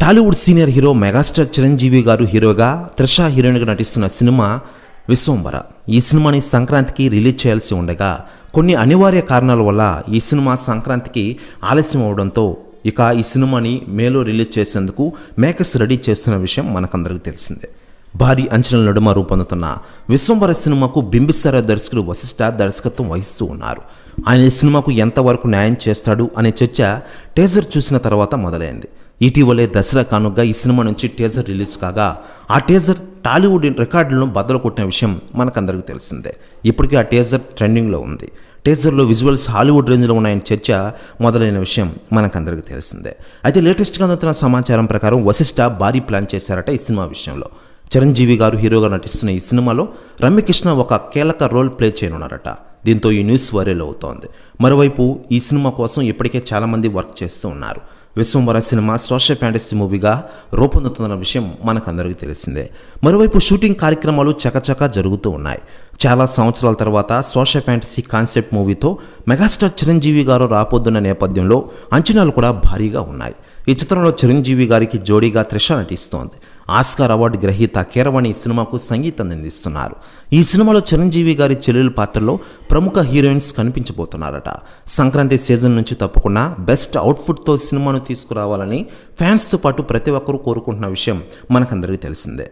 Tollywood senior hero megastar Chiranjeevi garu హీరోగా త్రిష హీరోయిన్గా నటిస్తున్న సినిమా విశ్వంబర. ఈ సినిమాని సంక్రాంతికి రిలీజ్ చేయాల్సి ఉండగా కొన్ని అనివార్య కారణాల వల్ల ఈ సినిమా సంక్రాంతికి ఆలస్యం అవడంతో ఇక ఈ సినిమాని మేలో రిలీజ్ చేసేందుకు మేకర్స్ రెడీ చేస్తున్న విషయం మనకందరికీ తెలిసిందే. భారీ అంచనాల నడుమ రూపొందుతున్న విశ్వంబర సినిమాకు బింబిసార దర్శకుడు వశిష్ఠ దర్శకత్వం వహిస్తూ ఉన్నారు. ఆయన ఈ సినిమాకు ఎంతవరకు న్యాయం చేస్తాడు అనే చర్చ టేజర్ చూసిన తర్వాత మొదలైంది. ఇటీవలే దసరా కానుగ్గా ఈ సినిమా నుంచి టేజర్ రిలీజ్ కాగా ఆ టేజర్ టాలీవుడ్ రికార్డులను బద్దలు కొట్టిన విషయం మనకందరికీ తెలిసిందే. ఇప్పటికీ ఆ టేజర్ ట్రెండింగ్లో ఉంది. టేజర్లో విజువల్స్ హాలీవుడ్ రేంజ్లో ఉన్నాయని చర్చ మొదలైన విషయం మనకందరికీ తెలిసిందే. అయితే లేటెస్ట్గా అందుతున్న సమాచారం ప్రకారం వశిష్ఠ భారీ ప్లాన్ చేశారట ఈ సినిమా విషయంలో. చిరంజీవి గారు హీరోగా నటిస్తున్న ఈ సినిమాలో రమ్యకృష్ణ ఒక కీలక రోల్ ప్లే చేయనున్నారట. దీంతో ఈ న్యూస్ వైరల్ అవుతోంది. మరోవైపు ఈ సినిమా కోసం ఇప్పటికే చాలామంది వర్క్ చేస్తూ ఉన్నారు. విశ్వంబర సినిమా సోషల్ ఫ్యాంటసీ మూవీగా రూపొందుతున్న విషయం మనకందరికీ తెలిసిందే. మరోవైపు షూటింగ్ కార్యక్రమాలు చకచకా జరుగుతూ ఉన్నాయి. చాలా సంవత్సరాల తర్వాత సోషల్ ఫ్యాంటసీ కాన్సెప్ట్ మూవీతో మెగాస్టార్ చిరంజీవి గారు రాబోతున్న నేపథ్యంలో అంచనాలు కూడా భారీగా ఉన్నాయి. ఈ చిత్రంలో చిరంజీవి గారికి జోడీగా త్రిష నటిస్తోంది. ఆస్కార్ అవార్డు గ్రహీత కీరవాణి ఈ సినిమాకు సంగీతం అందిస్తున్నారు. ఈ సినిమాలో చిరంజీవి గారి చెల్లెల పాత్రలో ప్రముఖ హీరోయిన్స్ కనిపించబోతున్నారట. సంక్రాంతి సీజన్ నుంచి తప్పకుండా బెస్ట్ అవుట్ఫుట్తో సినిమాను తీసుకురావాలని ఫ్యాన్స్తో పాటు ప్రతి ఒక్కరూ కోరుకుంటున్న విషయం మనకందరికీ తెలిసిందే.